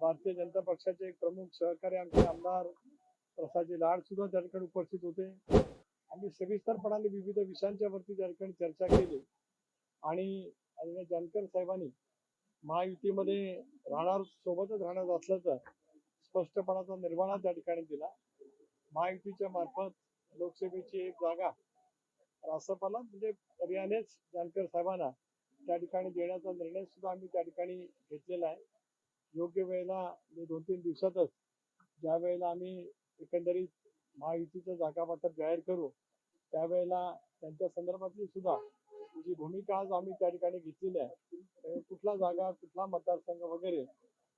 भारतीय जनता पक्षाचे एक प्रमुख सहकारी आमचे आमदार प्रसादजी लाड सुद्धा त्या ठिकाणी उपस्थित होते. आम्ही सविस्तरपणाने विविध विषयांच्या वरती त्या ठिकाणी चर्चा केली. आणि जानकर साहेबांनी महायुतीमध्ये राहणार सोबतच राहणार असल्याचा स्पष्टपणाचा निर्वाळा त्या ठिकाणी दिला. महायुतीच्या मार्फत लोकसभेची एक जागा रासपाला म्हणजे पर्यानेच जानकर साहेबांना त्या ठिकाणी देण्याचा निर्णय सुद्धा आम्ही त्या ठिकाणी घेतलेला आहे. योग्य वेळेला दोन तीन दिवसातच ज्या वेळेला आम्ही एकंदरीत महायुतीचं जागा वाटप जाहीर करू त्यावेळेला त्यांच्या संदर्भातली सुद्धा जी भूमिका आज आम्ही त्या ठिकाणी घेतलेली आहे कुठला जागा कुठला मतदारसंघ वगैरे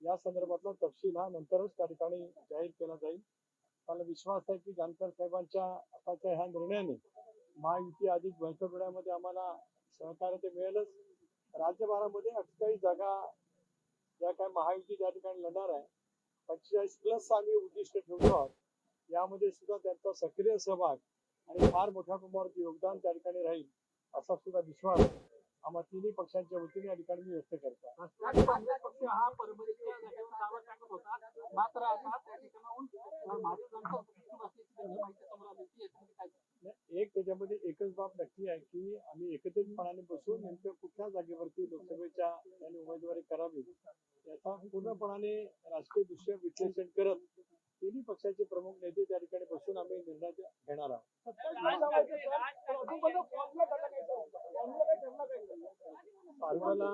या संदर्भातला तपशील हा नंतरच त्या ठिकाणी जाहीर केला जाईल. मला विश्वास आहे की जानकर साहेबांच्या आताच्या ह्या निर्णयाने महायुती अधिक बळकटवण्यामध्ये आम्हाला सहकार्य ते मिळेलच. राज्यभरामध्ये अठ्ठेचाळीस जागा ज्या काय महायुती त्या ठिकाणी लढणार आहे पंचेचाळीस प्लस आम्ही उद्दिष्ट ठेवतो आहोत यामध्ये सुद्धा त्यांचा सक्रिय सहभाग आणि फार मोठ्या प्रमाणात योगदान त्या ठिकाणी राहील असा सुद्धा विश्वास आम्हा तिन्ही पक्षांच्या वतीने या ठिकाणी मी व्यक्त करतो राष्ट्रवादी काँग्रेस पक्ष हा परभणीच्या जागेवर दावा टाकत होता मात्र आता त्या ठिकाणाहून भारतीय जनता पक्ष असल्याची त्यांना माहिती समोर आली होती याच्यामध्ये काय नाही, एक त्याच्यामध्ये एकच बाब नक्की आहे की आम्ही एकत्रितपणाने बसून नेमकं कुठल्या जागेवरती लोकसभेच्या त्यांनी उमेदवारी करावी याचा पूर्णपणाने राजकीय दृश्य विश्लेषण करत तिन्ही पक्षाचे प्रमुख नेते त्या ठिकाणी बसून आम्ही निर्णय घेणार आहोत. पारवाला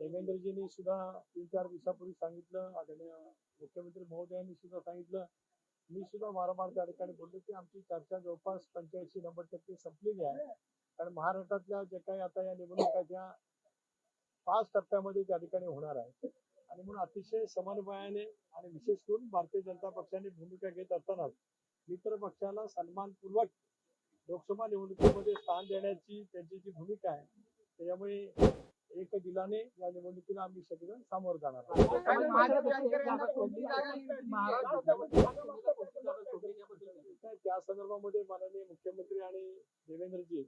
देवेंद्रजींनी सुद्धा तीन चार दिवसापूर्वी सांगितलं आदरणीय मुख्यमंत्री महोदयांनी सुद्धा सांगितलं मी सुद्धा वारंवार त्या ठिकाणी बोललो की आमची चर्चा जवळपास पंच्याऐंशी नव्वद टक्के संपलेली आहे. कारण महाराष्ट्रातल्या जे काही आता या निवडणुका त्या पाच टप्प्यामध्ये त्या ठिकाणी होणार आहे आणि म्हणून अतिशय समन्वयाने आणि विशेष करून भारतीय जनता पक्षाने भूमिका घेत असतानाच मित्र पक्षाला सन्मानपूर्वक लोकसभा निवडणुकीमध्ये स्थान देण्याची त्यांची जी भूमिका आहे त्याच्यामुळे एक दिलाने या निवडणुकीला आम्ही सगळेजण सामोरं जाणार संदर्भामध्ये माननीय मुख्यमंत्री आणि देवेंद्रजी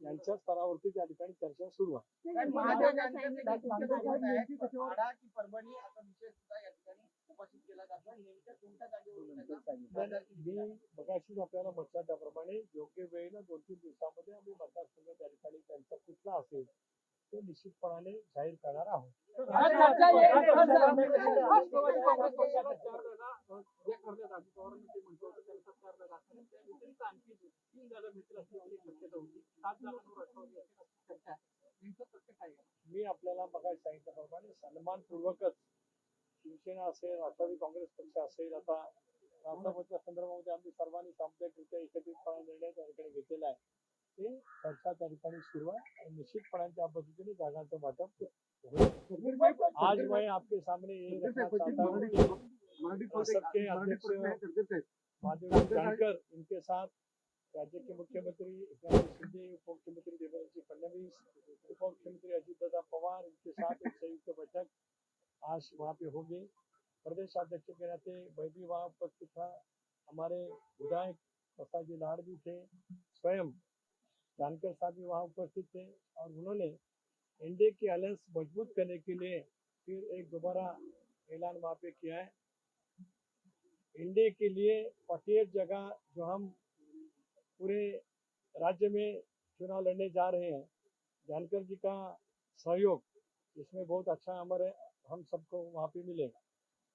यांच्या स्तरावरती त्या ठिकाणी चर्चा सुरू आहे माढा की परभणी असा विषय सुद्धा या ठिकाणी उपस्थित केला जातो नेमक्या कोणत्या जागेवर मी बघाशीच आपल्याला म्हटलं त्याप्रमाणे योग्य वेळेला दोन तीन दिवसामध्ये आम्ही मतदारसंघ त्या ठिकाणी त्यांचा कुठला असेल तो निश्चितपणाने जाहीर करणार आहोत जे करण्यात आधी पवारांनी ते म्हटलं होतं जागा त्या व्यतिरिक्त आणखी तीन जागा भेटतील असल्याची एक शक्यता होती. सात जागांवर राष्ट्रवादी अशी चर्चा. आहे नेमकं सत्य काय? मी आपल्याला बघायला सांगितल्याप्रमाणे सन्मानपूर्वकच शिवसेना असेल राष्ट्रवादी काँग्रेस पक्ष असेल आता राष्ट्रपतीच्या संदर्भामध्ये आम्ही सर्वांनी सामुदायिकरित्या एकत्रितपणे निर्णय त्या ठिकाणी घेतलेला आहे. ते चर्चा त्या ठिकाणी सुरू आहे आणि निश्चितपणे त्या पद्धतीने जागांचं वाटप. आज मैं आपके सामने ये रखना चाहता हूँ. कि संसद के अध्यक्ष माधव जानकर इनके साथ राज्य के मुख्यमंत्री शिंदे उप मुख्यमंत्री देवेंद्र फडणवीस उप मुख्यमंत्री अजीत दादा पवार इनके साथ एक संयुक्त बैठक आज वहाँ पे होगी। प्रदेश अध्यक्ष के नाते मैं भी वहाँ उपस्थित था। हमारे विधायक प्रसाद जी लाड़ भी थे स्वयं जानकर साहब भी वहाँ उपस्थित थे और उन्होंने एनडीए की अलायंस मज़बूत करने के लिए फिर एक दोबारा ऐलान वहाँ पे किया है। एनडीए के लिए फोर्टी जगह जो हम पूरे राज्य में चुनाव लड़ने जा रहे हैं जानकर जी का सहयोग इसमें बहुत अच्छा हमारे हम सबको वहाँ पे मिलेगा।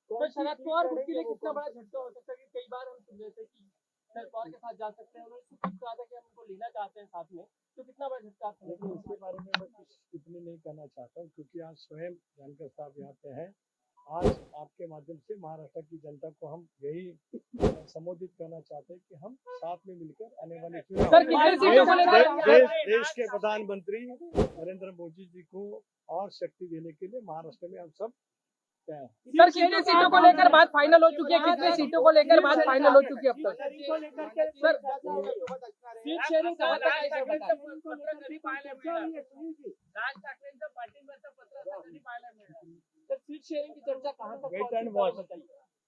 तो शरद पवार के लिए कितना बड़ा झटका हो सकता है? कि कई बार हम सुन रहे थे कि शरद पवार के साथ जा सकते हैं उन्होंने खुद कहा था कि हम उनको लेना चाहते हैं साथ में तो कितना बड़ा झटका लेकिन इसके बारे में मैं कुछ इतनी नहीं कहना चाहता हूँ क्योंकि आज स्वयं जानकर साहब यहाँ पे हैं। आज आपके माध्यम से महाराष्ट्र की जनता को हम यही संबोधित करना चाहते हैं कि हम साथ में मिलकर आने वाले चुनाव देश के प्रधानमंत्री नरेंद्र मोदी जी को और शक्ति देने के लिए महाराष्ट्र में हम सब तैयार हैं। सर कितनी सीटों को लेकर बात फाइनल हो चुकी है। कितनी सीटों को लेकर बात फाइनल हो चुकी है अब तक? सर सीट शेअरिंग कहाँ तक सीट की चर्चा कहाँ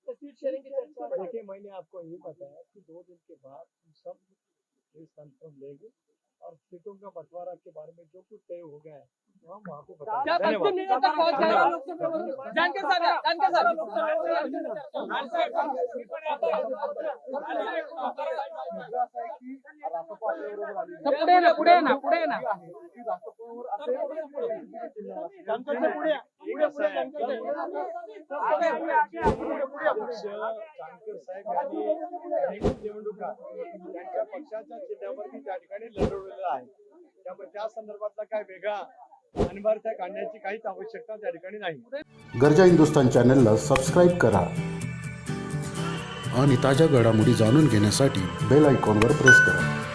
सीट शेयरिंग की चर्चा देखिए मैंने आपको यही बताया कि दो दिन के बाद हम सब इस कंफर्म लेंगे और सीटों का बंटवारा के बारे में जो कुछ तय हो गया है जानकर साहब जानकर साहब पुढे ना पुढे ना पुढे ना निवडणुका त्यांच्या पक्षाच्या चिन्हावरती त्या ठिकाणी लढवलेला आहे त्यामुळे त्या संदर्भातला काय वेगळा अनिवार्यता काढण्याची काहीच आवश्यकता त्या ठिकाणी नाही. गरजा हिंदुस्तान चॅनलला सबस्क्राईब करा आणि ताज्या घडामोडी जाणून घेण्यासाठी बेल आयकॉनवर प्रेस करा.